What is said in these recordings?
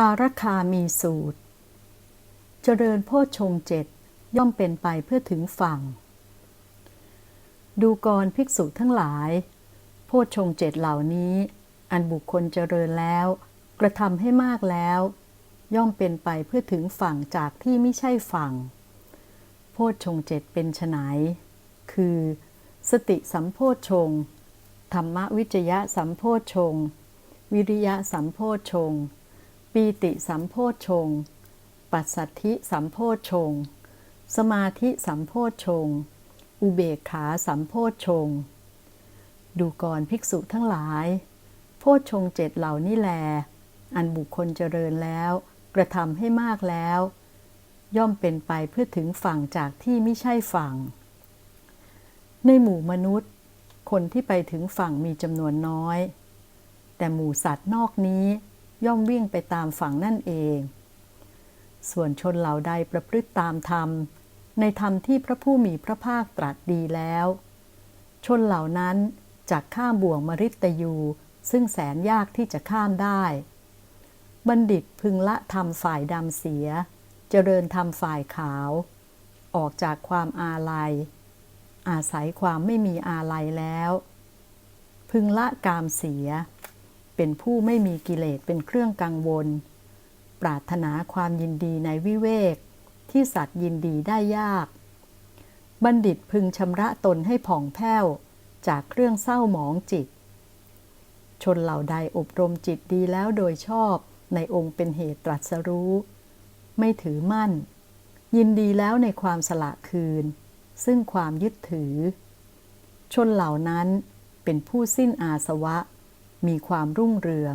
ปารคามีสูตร เจริญโพชฌงเจ็ดย่อมเป็นไปเพื่อถึงฝั่ง ดูกรภิกษุทั้งหลาย โพชฌงเจ็ดเหล่านี้ อันบุคคลเจริญแล้ว กระทำให้มากแล้ว ย่อมเป็นไปเพื่อถึงฝั่งจากที่ไม่ใช่ฝั่ง โพชฌงเจ็ดเป็นไฉนคือ สติสัมโพชฌงธรรมวิจยะสัมโพชฌงวิริยะสัมโพชฌง ปีติสัมโพชฌงปัสสัทธิสัมโพชฌงสมาธิสัมโพชฌงอุเบกขาสัมโพชฌงดูก่อนภิกษุทั้งหลาย โพชฌงเจ็ดเหล่านี้แล อันบุคคลเจริญแล้ว กระทำให้มากแล้ว ย่อมเป็นไปเพื่อถึงฝั่งจากที่ไม่ใช่ฝั่ง ในหมู่มนุษย์ คนที่ไปถึงฝั่งมีจำนวนน้อย แต่หมู่สัตว์นอกนี้ ย่อมวิ่งไปตามฝั่งนั่นเอง ส่วนชนเหล่าใดประพฤติตามธรรม ในธรรมที่พระผู้มีพระภาคตรัสดีแล้ว ชนเหล่านั้นจากข้ามบ่วงมริตยู ซึ่งแสนยากที่จะข้ามได้ บัณฑิตพึงละธรรมฝ่ายดำเสีย เจริญธรรมฝ่ายขาว ออกจากความอาลัย อาศัยความไม่มีอาลัยแล้ว พึงละกามเสีย เป็นผู้ไม่มีกิเลสเป็นเครื่องกังวล ปรารถนาความยินดีในวิเวก ที่สัตว์ยินดีได้ยาก บัณฑิตพึงชำระตนให้ผ่องแผ้ว จากเครื่องเศร้าหมองจิต ชนเหล่าใดอบรมจิตดีแล้วโดยชอบในองค์เป็นเหตุตรัสรู้ ไม่ถือมั่น ยินดีแล้วในความสละคืน ซึ่งความยึดถือ ชนเหล่านั้นเป็นผู้สิ้นอาสวะ มีความรุ่งเรือง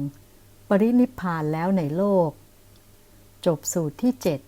ปรินิพพานแล้วในโลก จบสูตรที่เจ็ด